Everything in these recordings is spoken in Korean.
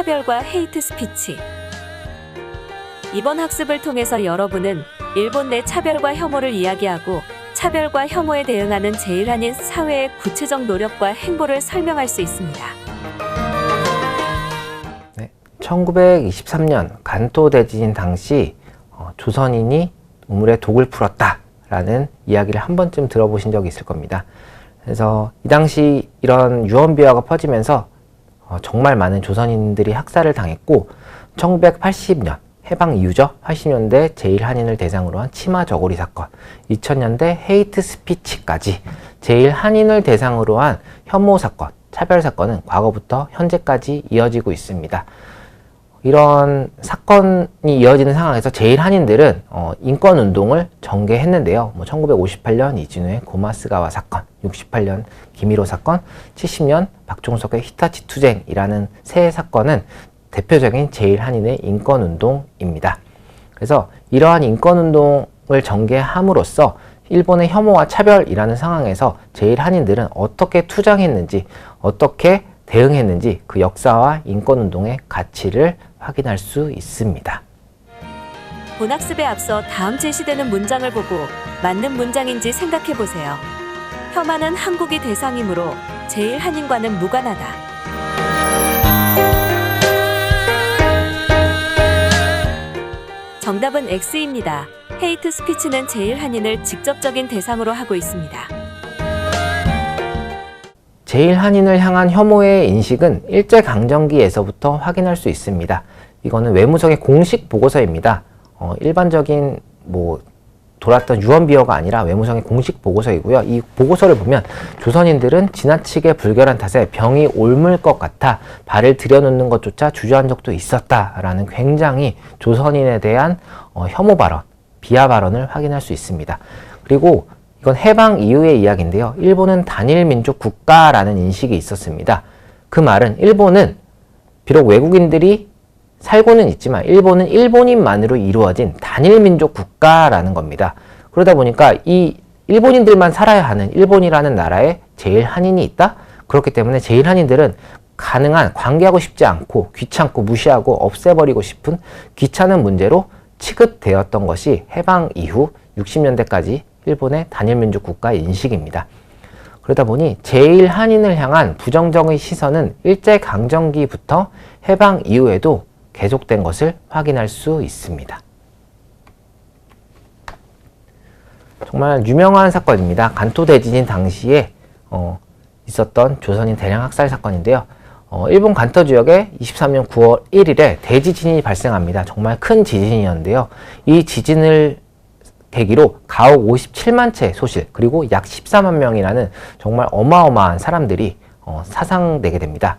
차별과 헤이트 스피치. 이번 학습을 통해서 여러분은 일본 내 차별과 혐오를 이야기하고 차별과 혐오에 대응하는 제일한인 사회의 구체적 노력과 행보를 설명할 수 있습니다. 1923년 간토 대지진 당시 어, 조선인이 우물에 독을 풀었다 라는 이야기를 한 번쯤 들어보신 적이 있을 겁니다. 그래서 이 당시 이런 유언 비어가 퍼지면서 어, 정말 많은 조선인들이 학살을 당했고 1980년 해방 이후죠. 80년대 제일 한인을 대상으로 한 치마 저고리 사건, 2000년대 헤이트 스피치까지 제일 한인을 대상으로 한 혐오 사건, 차별 사건은 과거부터 현재까지 이어지고 있습니다. 이런 사건이 이어지는 상황에서 제일 한인들은 어, 인권 운동을 전개했는데요. 뭐 1958년 이진우의 고마스가와 사건, 68년 김일호 사건, 70년 박종석의 히타치 투쟁이라는 세 사건은 대표적인 제일 한인의 인권 운동입니다. 그래서 이러한 인권 운동을 전개함으로써 일본의 혐오와 차별이라는 상황에서 제일 한인들은 어떻게 투쟁했는지, 어떻게 대응했는지 그 역사와 인권 운동의 가치를 확인할 수 있습니다. 본학습에 앞서 다음 제시되는 문장을 보고 맞는 문장인지 생각해 보세요. 혐한은 한국이 대상이므로 제일 한인과는 무관하다. 정답은 X입니다. 헤이트 스피치는 제일 한인을 직접적인 대상으로 하고 있습니다. 제일 한인을 향한 혐오의 인식은 일제강점기에서부터 확인할 수 있습니다. 이거는 외무성의 공식 보고서입니다. 어, 일반적인 뭐 돌았던 유언비어가 아니라 외무성의 공식 보고서이고요. 이 보고서를 보면 조선인들은 지나치게 불결한 탓에 병이 옮을 것 같아 발을 들여놓는 것조차 주저한 적도 있었다라는 굉장히 조선인에 대한 어, 혐오 발언, 비하 발언을 확인할 수 있습니다. 그리고 이건 해방 이후의 이야기인데요. 일본은 단일 민족 국가라는 인식이 있었습니다. 그 말은 일본은 비록 외국인들이 살고는 있지만 일본은 일본인만으로 이루어진 단일 민족 국가라는 겁니다. 그러다 보니까 이 일본인들만 살아야 하는 일본이라는 나라에 제일 한인이 있다? 그렇기 때문에 제일 한인들은 가능한 관계하고 싶지 않고 귀찮고 무시하고 없애버리고 싶은 귀찮은 문제로 취급되었던 것이 해방 이후 60년대까지 일본의 단일민족 국가 인식입니다. 그러다 보니 제일 한인을 향한 부정적인 시선은 일제강점기부터 해방 이후에도 계속된 것을 확인할 수 있습니다. 정말 유명한 사건입니다. 간토 대지진 당시에 어, 있었던 조선인 대량 학살 사건인데요. 어, 일본 간토 지역에 23년 9월 1일에 대지진이 발생합니다. 정말 큰 지진이었는데요. 이 지진을 계기로 가옥 57만 채 소실 그리고 약 14만 명이라는 정말 어마어마한 사람들이 어, 사상되게 됩니다.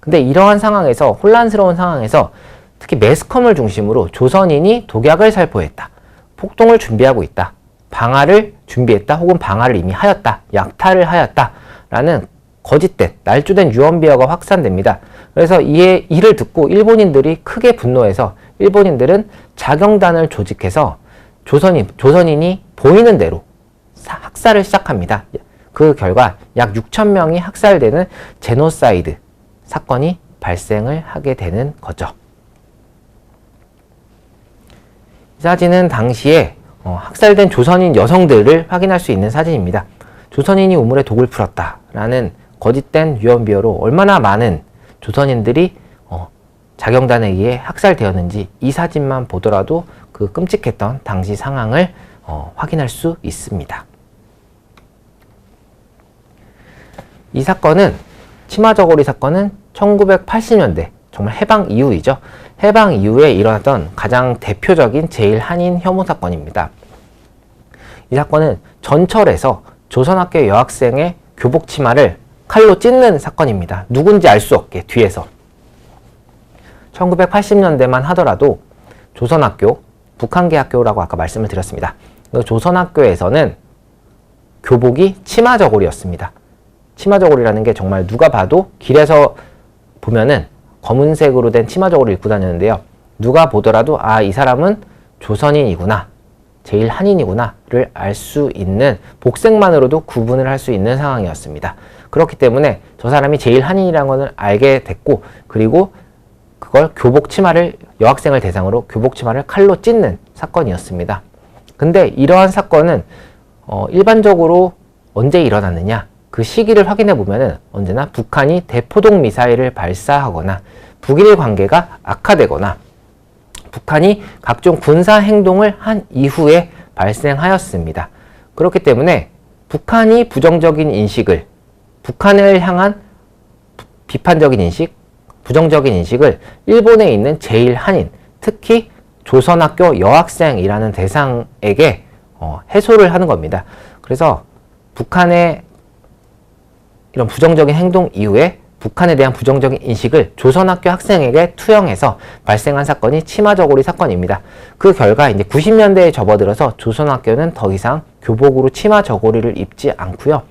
근데 이러한 상황에서 혼란스러운 상황에서 특히 매스컴을 중심으로 조선인이 독약을 살포했다. 폭동을 준비하고 있다. 방화를 준비했다. 혹은 방화를 이미 하였다. 약탈을 하였다. 라는 거짓된 날조된 유언비어가 확산됩니다. 그래서 이에 이를 듣고 일본인들이 크게 분노해서 일본인들은 자경단을 조직해서 조선인 조선인이 보이는 대로 학살을 시작합니다. 그 결과 약 6천 명이 학살되는 제노사이드 사건이 발생을 하게 되는 거죠. 이 사진은 당시에 어, 학살된 조선인 여성들을 확인할 수 있는 사진입니다. 조선인이 우물에 독을 풀었다라는 거짓된 유언비어로 얼마나 많은 조선인들이 어, 자경단에 의해 학살되었는지 이 사진만 보더라도 그 끔찍했던 당시 상황을 어, 확인할 수 있습니다. 이 사건은 치마저고리 사건은 1980년대 정말 해방 이후이죠. 해방 이후에 일어났던 가장 대표적인 제일 한인 혐오 사건입니다. 이 사건은 전철에서 조선학교 여학생의 교복 치마를 칼로 찢는 사건입니다. 누군지 알 수 없게 뒤에서. 1980년대만 하더라도 조선학교, 북한계 학교라고 아까 말씀을 드렸습니다. 그 조선학교에서는 교복이 치마 저고리였습니다. 치마 저고리라는 게 정말 누가 봐도 길에서 보면은 검은색으로 된 치마 저고리를 입고 다녔는데요. 누가 보더라도 아, 이 사람은 조선인이구나. 제일 한인이구나를 알 수 있는 복색만으로도 구분을 할 수 있는 상황이었습니다. 그렇기 때문에 저 사람이 제일 한인이라는 것을 알게 됐고 그리고 그걸 교복 치마를 여학생을 대상으로 교복 치마를 칼로 찢는 사건이었습니다. 근데 이러한 사건은 어, 일반적으로 언제 일어났느냐? 그 시기를 확인해 보면은 언제나 북한이 대포동 미사일을 발사하거나 북일 관계가 악화되거나 북한이 각종 군사 행동을 한 이후에 발생하였습니다. 그렇기 때문에 북한이 부정적인 인식을 북한을 향한 비판적인 인식, 부정적인 인식을 일본에 있는 제일한인, 특히 조선학교 여학생이라는 대상에게 어, 해소를 하는 겁니다. 그래서 북한의 이런 부정적인 행동 이후에 북한에 대한 부정적인 인식을 조선학교 학생에게 투영해서 발생한 사건이 치마저고리 사건입니다. 그 결과 이제 90년대에 접어들어서 조선학교는 더 이상 교복으로 치마저고리를 입지 않고요.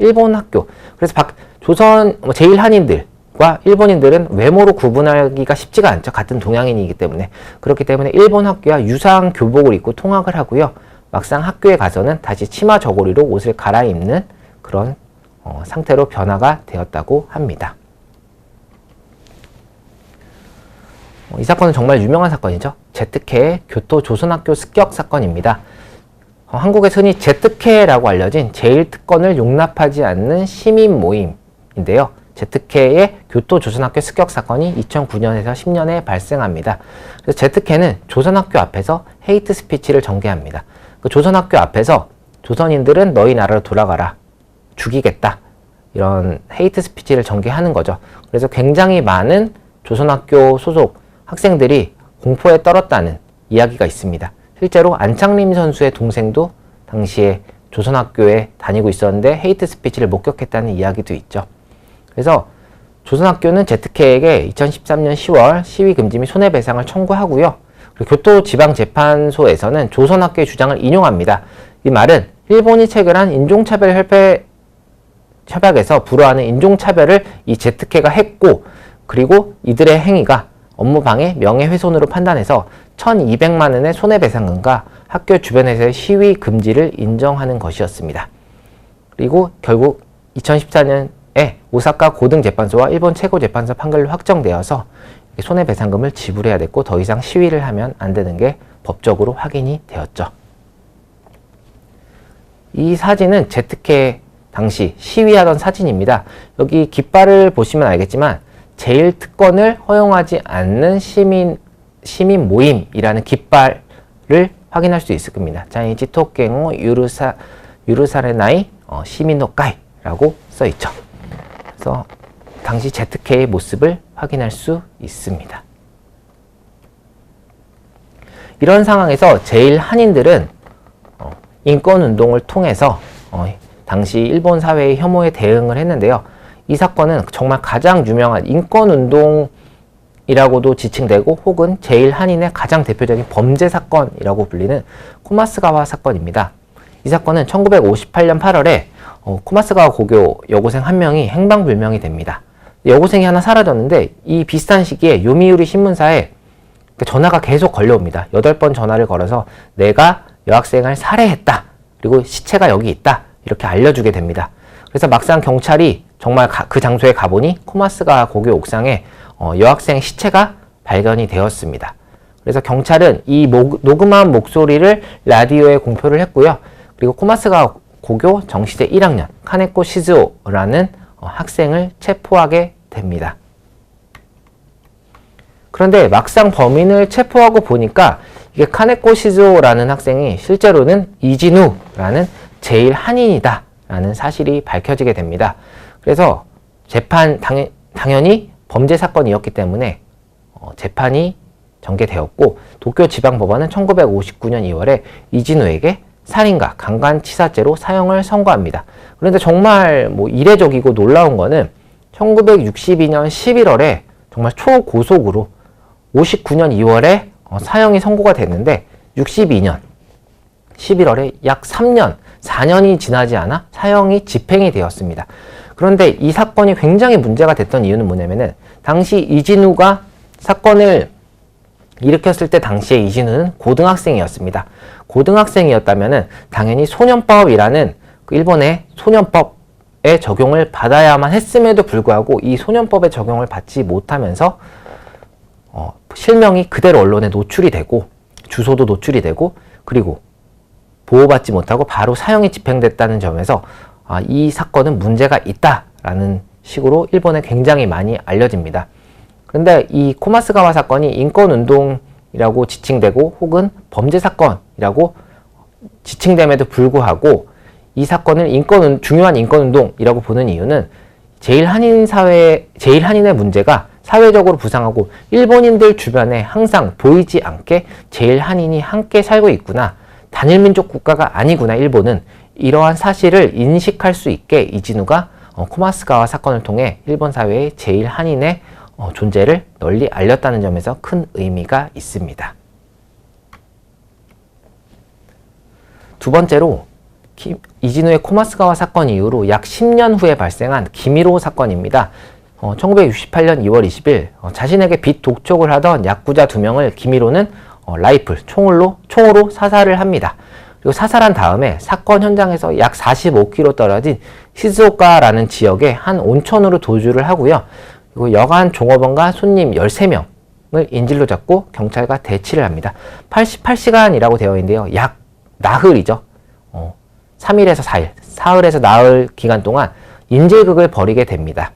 일본 학교 그래서 박, 조선 뭐 제일한인들 과 일본인들은 외모로 구분하기가 쉽지가 않죠. 같은 동양인이기 때문에 그렇기 때문에 일본 학교와 유사한 교복을 입고 통학을 하고요. 막상 학교에 가서는 다시 치마 저고리로 옷을 갈아입는 그런 어, 상태로 변화가 되었다고 합니다. 어, 이 사건은 정말 유명한 사건이죠. 제트케의 교토 조선학교 습격 사건입니다. 어, 한국에 흔히 제트케라고 알려진 제일특권을 용납하지 않는 시민 모임인데요. 제트케의 교토 조선학교 습격 사건이 2009년에서 10년에 발생합니다. 그래서 제트케는 조선학교 앞에서 헤이트 스피치를 전개합니다. 그 조선학교 앞에서 조선인들은 너희 나라로 돌아가라. 죽이겠다. 이런 헤이트 스피치를 전개하는 거죠. 그래서 굉장히 많은 조선학교 소속 학생들이 공포에 떨었다는 이야기가 있습니다. 실제로 안창림 선수의 동생도 당시에 조선학교에 다니고 있었는데 헤이트 스피치를 목격했다는 이야기도 있죠. 그래서 조선학교는 제트케에게 2013년 10월 시위 금지 및 손해배상을 청구하고요. 그리고 교토지방재판소에서는 조선학교의 주장을 인용합니다. 이 말은 일본이 체결한 인종차별 협회 협약에서 불허하는 인종차별을 이 제트케가 했고 그리고 이들의 행위가 업무방해 명예훼손으로 판단해서 1200만 원의 손해배상금과 학교 주변에서의 시위 금지를 인정하는 것이었습니다. 그리고 결국 2014년 에 오사카 고등재판소와 일본 최고재판소 판결로 확정되어서 손해배상금을 지불해야 됐고 더 이상 시위를 하면 안 되는 게 법적으로 확인이 되었죠. 이 사진은 제트케 당시 시위하던 사진입니다. 여기 깃발을 보시면 알겠지만 제일 특권을 허용하지 않는 시민 시민 모임이라는 깃발을 확인할 수 있을 겁니다. 자이 지 토깽오 유르사 유르사레나이 어, 시민노카이라고 써 있죠. 그래서 당시 제트케의 모습을 확인할 수 있습니다. 이런 상황에서 제일 한인들은 어, 인권 운동을 통해서 어, 당시 일본 사회의 혐오에 대응을 했는데요. 이 사건은 정말 가장 유명한 인권 운동이라고도 지칭되고 혹은 제일 한인의 가장 대표적인 범죄 사건이라고 불리는 코마스가와 사건입니다. 이 사건은 1958년 8월에 어, 코마스가와 고교 여고생 한 명이 행방불명이 됩니다. 여고생이 하나 사라졌는데 이 비슷한 시기에 요미우리 신문사에 그 전화가 계속 걸려옵니다. 8번 전화를 걸어서 내가 여학생을 살해했다. 그리고 시체가 여기 있다. 이렇게 알려주게 됩니다. 그래서 막상 경찰이 정말 가, 그 장소에 가보니 코마스가 고교 옥상에 어, 여학생 시체가 발견이 되었습니다. 그래서 경찰은 이 목, 녹음한 목소리를 라디오에 공표를 했고요. 그리고 코마스가 고교 정시대 1학년 카네코 시즈오라는 어, 학생을 체포하게 됩니다. 그런데 막상 범인을 체포하고 보니까 이게 카네코 시즈오라는 학생이 실제로는 이진우라는 제일 한인이다 라는 사실이 밝혀지게 됩니다. 그래서 재판 당연, 당연히 범죄 사건이었기 때문에 어, 재판이 전개되었고 도쿄지방법원은 1959년 2월에 이진우에게 살인과 강간치사죄로 사형을 선고합니다. 그런데 정말 뭐 이례적이고 놀라운 거는 1962년 11월에 정말 초고속으로 59년 2월에 어, 사형이 선고가 됐는데 62년 11월에 약 3년, 4년이 지나지 않아 사형이 집행이 되었습니다. 그런데 이 사건이 굉장히 문제가 됐던 이유는 뭐냐면은 당시 이진우가 사건을 일으켰을 때 당시에 이진우는 고등학생이었습니다. 고등학생이었다면은 당연히 소년법이라는 그 일본의 소년법의 적용을 받아야만 했음에도 불구하고 이 소년법의 적용을 받지 못하면서 실명이 그대로 언론에 노출이 되고 주소도 노출이 되고 그리고 보호받지 못하고 바로 사형이 집행됐다는 점에서 아, 이 사건은 문제가 있다라는 식으로 일본에 굉장히 많이 알려집니다. 그런데 이 코마스가와 사건이 인권운동이라고 지칭되고 혹은 범죄 사건 이라고 지칭됨에도 불구하고 이 사건을 인권 중요한 인권 운동이라고 보는 이유는 제일 한인 사회 제일 한인의 문제가 사회적으로 부상하고 일본인들 주변에 항상 보이지 않게 제일 한인이 함께 살고 있구나 단일 민족 국가가 아니구나 일본은 이러한 사실을 인식할 수 있게 이진우가 어, 코마스가와 사건을 통해 일본 사회의 제일 한인의 어, 존재를 널리 알렸다는 점에서 큰 의미가 있습니다. 두 번째로 키- 이진우의 코마스가와 사건 이후로 약 10년 후에 발생한 기미로 사건입니다. 어, 1968년 2월 20일 어, 자신에게 빚 독촉을 하던 야쿠자 두 명을 기미로는 어, 라이플 총으로 총으로 사살을 합니다. 그리고 사살한 다음에 사건 현장에서 약 45km 떨어진 시즈오카라는 지역의 한 온천으로 도주를 하고요. 그리고 여간 종업원과 손님 13명 을 인질로 잡고 경찰과 대치를 합니다. 88시간이라고 되어 있는데요. 약 나흘이죠. 어, 3일에서 4일, 사흘에서 나흘 기간 동안 인질극을 벌이게 됩니다.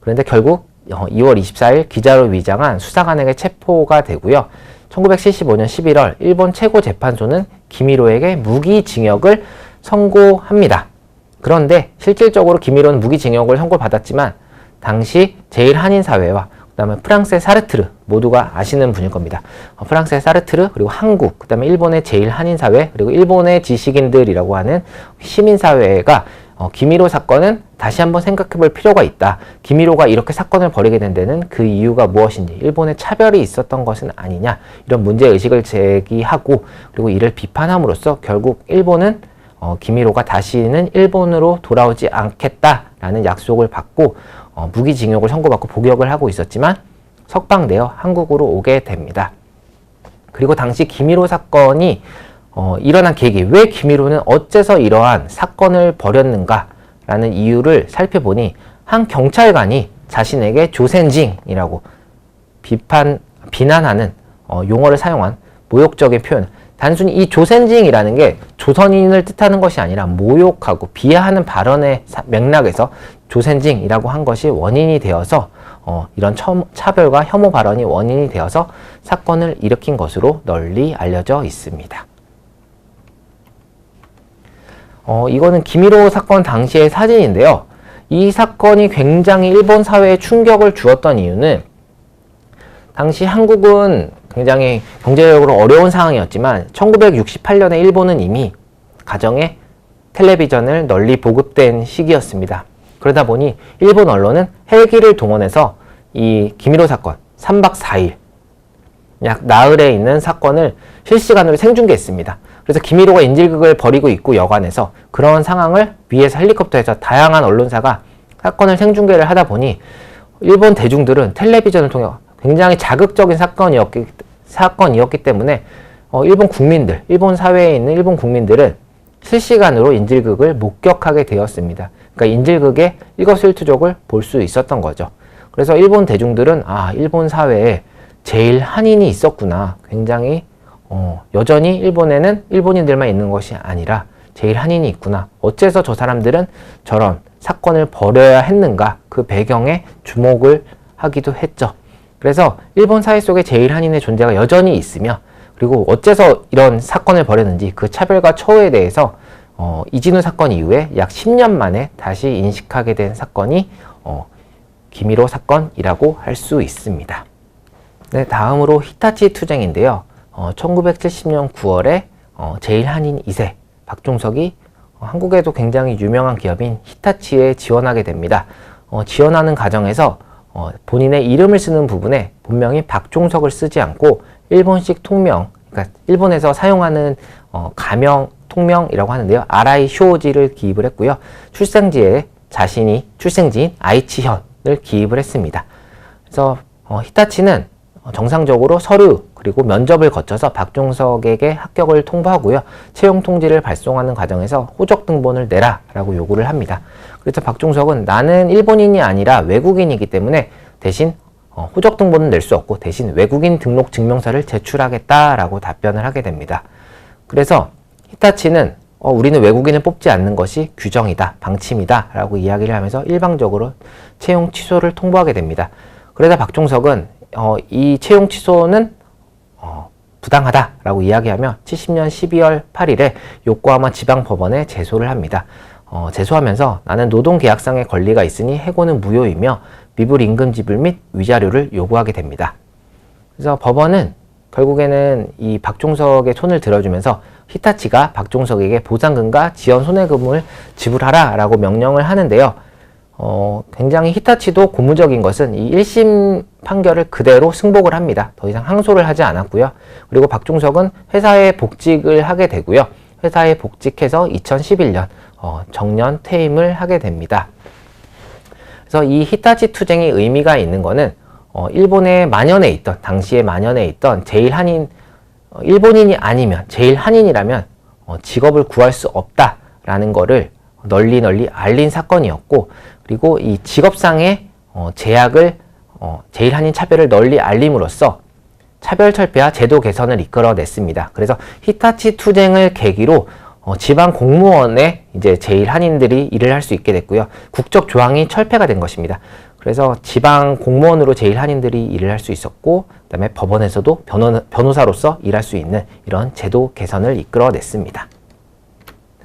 그런데 결국 어, 2월 24일 기자로 위장한 수사관에게 체포가 되고요. 1975년 11월 일본 최고 재판소는 김일호에게 무기징역을 선고합니다. 그런데 실질적으로 김일호는 무기징역을 선고받았지만 당시 제일 한인 사회와 그다음에 프랑스의 사르트르 모두가 아시는 분일 겁니다. 어, 프랑스의 사르트르 그리고 한국 그 다음에 일본의 제일 한인 사회 그리고 일본의 지식인들이라고 하는 시민 사회가 어, 김일호 사건은 다시 한번 생각해 볼 필요가 있다. 김일호가 이렇게 사건을 벌이게 된 데는 그 이유가 무엇인지, 일본의 차별이 있었던 것은 아니냐, 이런 문제 의식을 제기하고, 그리고 이를 비판함으로써 결국 일본은 어, 김일호가 다시는 일본으로 돌아오지 않겠다라는 약속을 받고, 어, 무기징역을 선고받고 복역을 하고 있었지만, 석방되어 한국으로 오게 됩니다. 그리고 당시 김일호 사건이 어, 일어난 계기, 왜 김일호는 어째서 이러한 사건을 벌였는가라는 이유를 살펴보니 한 경찰관이 자신에게 조센징이라고 비판, 비난하는 어, 용어를 사용한 모욕적인 표현. 단순히 이 조센징이라는 게 조선인을 뜻하는 것이 아니라 모욕하고 비하하는 발언의 사- 맥락에서 조센징이라고 한 것이 원인이 되어서 어, 이런 처- 차별과 혐오 발언이 원인이 되어서 사건을 일으킨 것으로 널리 알려져 있습니다. 어, 이거는 김일호 사건 당시의 사진인데요. 이 사건이 굉장히 일본 사회에 충격을 주었던 이유는 당시 한국은 굉장히 경제적으로 어려운 상황이었지만 1968년에 일본은 이미 가정에 텔레비전을 널리 보급된 시기였습니다. 그러다 보니 일본 언론은 헬기를 동원해서 이 김일호 사건 3박 4일 약 나흘에 있는 사건을 실시간으로 생중계했습니다. 그래서 김일호가 인질극을 벌이고 있고 여관에서 그런 상황을 위에서 헬리콥터에서 다양한 언론사가 사건을 생중계를 하다 보니 일본 대중들은 텔레비전을 통해 굉장히 자극적인 사건이었기, 사건이었기 때문에 어, 일본 국민들, 일본 사회에 있는 일본 국민들은 실시간으로 인질극을 목격하게 되었습니다. 그러니까 인질극의 일거수일투족을 볼 수 있었던 거죠. 그래서 일본 대중들은 아 일본 사회에 제일 한인이 있었구나. 굉장히 어, 여전히 일본에는 일본인들만 있는 것이 아니라 제일 한인이 있구나. 어째서 저 사람들은 저런 사건을 벌여야 했는가? 그 배경에 주목을 하기도 했죠. 그래서 일본 사회 속에 제일 한인의 존재가 여전히 있으며 그리고 어째서 이런 사건을 벌였는지 그 차별과 처우에 대해서 어, 이진우 사건 이후에 약 10년 만에 다시 인식하게 된 사건이 어, 김일호 사건이라고 할 수 있습니다. 네, 다음으로 히타치 투쟁인데요. 어, 1970년 9월에 어, 제일 한인 2세 박종석이 어, 한국에도 굉장히 유명한 기업인 히타치에 지원하게 됩니다. 어, 지원하는 과정에서 어, 본인의 이름을 쓰는 부분에 분명히 박종석을 쓰지 않고 일본식 통명, 그러니까 일본에서 사용하는 어, 가명 통명이라고 하는데요. 아라이 쇼지를 기입을 했고요. 출생지에 자신이 출생지인 아이치현을 기입을 했습니다. 그래서 어, 히타치는 어, 정상적으로 서류 그리고 면접을 거쳐서 박종석에게 합격을 통보하고요. 채용 통지를 발송하는 과정에서 호적 등본을 내라라고 요구를 합니다. 그래서 박종석은 나는 일본인이 아니라 외국인이기 때문에 대신 어, 호적 등본은 낼 수 없고 대신 외국인 등록 증명서를 제출하겠다라고 답변을 하게 됩니다. 그래서 히타치는 어, 우리는 외국인을 뽑지 않는 것이 규정이다, 방침이다 라고 이야기를 하면서 일방적으로 채용 취소를 통보하게 됩니다. 그러자 박종석은 어, 이 채용 취소는 어, 부당하다라고 이야기하며 70년 12월 8일에 요코하마 지방법원에 제소를 합니다. 어, 제소하면서 나는 노동계약상의 권리가 있으니 해고는 무효이며 미불 임금 지불 및 위자료를 요구하게 됩니다. 그래서 법원은 결국에는 이 박종석의 손을 들어주면서 히타치가 박종석에게 보상금과 지연 손해금을 지불하라 라고 명령을 하는데요. 어, 굉장히 히타치도 고무적인 것은 이 1심 판결을 그대로 승복을 합니다. 더 이상 항소를 하지 않았고요. 그리고 박종석은 회사에 복직을 하게 되고요. 회사에 복직해서 2011년 어, 정년 퇴임을 하게 됩니다. 그래서 이 히타치 투쟁의 의미가 있는 거는 어, 일본에 만연해 있던 당시에 만연해 있던 제일 한인 어, 일본인이 아니면 제일 한인이라면 어, 직업을 구할 수 없다라는 거를 널리 널리 알린 사건이었고 그리고 이 직업상의 어, 제약을 어, 제일 한인 차별을 널리 알림으로써 차별 철폐와 제도 개선을 이끌어냈습니다. 그래서 히타치 투쟁을 계기로 어, 지방 공무원에 이제 제일 한인들이 일을 할 수 있게 됐고요. 국적 조항이 철폐가 된 것입니다. 그래서 지방 공무원으로 제일 한인들이 일을 할 수 있었고, 그다음에 법원에서도 변호, 변호사로서 일할 수 있는 이런 제도 개선을 이끌어냈습니다.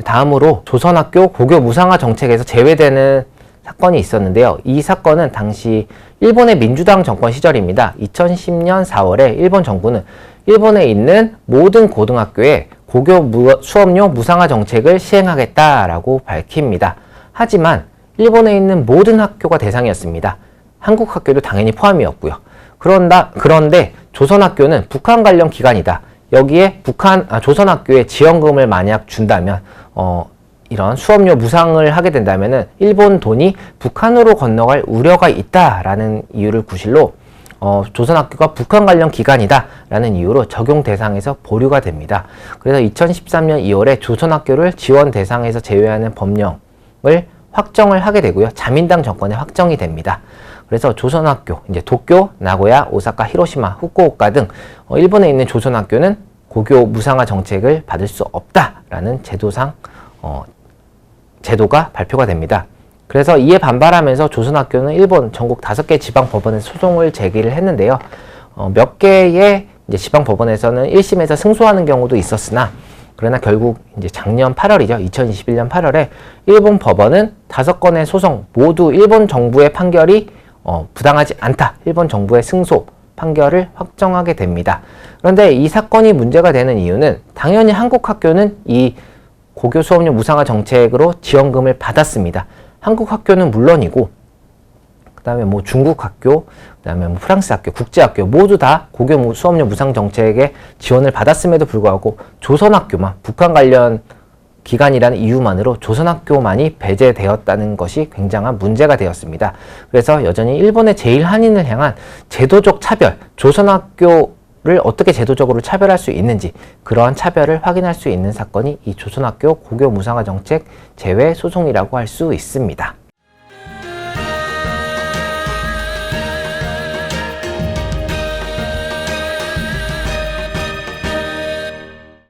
다음으로 조선학교 고교 무상화 정책에서 제외되는 사건이 있었는데요. 이 사건은 당시 일본의 민주당 정권 시절입니다. 2010년 4월에 일본 정부는 일본에 있는 모든 고등학교에 고교 무- 수업료 무상화 정책을 시행하겠다라고 밝힙니다. 하지만 일본에 있는 모든 학교가 대상이었습니다. 한국 학교도 당연히 포함이었고요. 그런다, 그런데 조선학교는 북한 관련 기관이다. 여기에 북한, 아, 조선학교에 지원금을 만약 준다면, 어, 이런 수업료 무상을 하게 된다면은 일본 돈이 북한으로 건너갈 우려가 있다라는 이유를 구실로 어, 조선학교가 북한 관련 기관이다 라는 이유로 적용 대상에서 보류가 됩니다. 그래서 2013년 2월에 조선학교를 지원 대상에서 제외하는 법령을 확정을 하게 되고요. 자민당 정권에 확정이 됩니다. 그래서 조선학교, 이제 도쿄, 나고야, 오사카, 히로시마, 후쿠오카 등 어, 일본에 있는 조선학교는 고교 무상화 정책을 받을 수 없다라는 제도상 어, 제도가 발표가 됩니다. 그래서 이에 반발하면서 조선학교는 일본 전국 다섯 개 지방 법원에 소송을 제기를 했는데요. 어, 몇 개의 지방 법원에서는 1심에서 승소하는 경우도 있었으나 그러나 결국 이제 작년 8월이죠. 2021년 8월에 일본 법원은 다섯 건의 소송 모두 일본 정부의 판결이 어, 부당하지 않다. 일본 정부의 승소 판결을 확정하게 됩니다. 그런데 이 사건이 문제가 되는 이유는 당연히 한국 학교는 이 고교 수업료 무상화 정책으로 지원금을 받았습니다. 한국 학교는 물론이고 그 다음에 뭐 중국 학교, 그 다음에 뭐 프랑스 학교, 국제 학교 모두 다 고교 무- 수업료 무상 정책에 지원을 받았음에도 불구하고 조선 학교만 북한 관련 기관이라는 이유만으로 조선 학교만이 배제되었다는 것이 굉장한 문제가 되었습니다. 그래서 여전히 일본의 제일 한인을 향한 제도적 차별, 조선 학교 를 어떻게 제도적으로 차별할 수 있는지 그러한 차별을 확인할 수 있는 사건이 이 조선학교 고교 무상화 정책 제외 소송이라고 할 수 있습니다.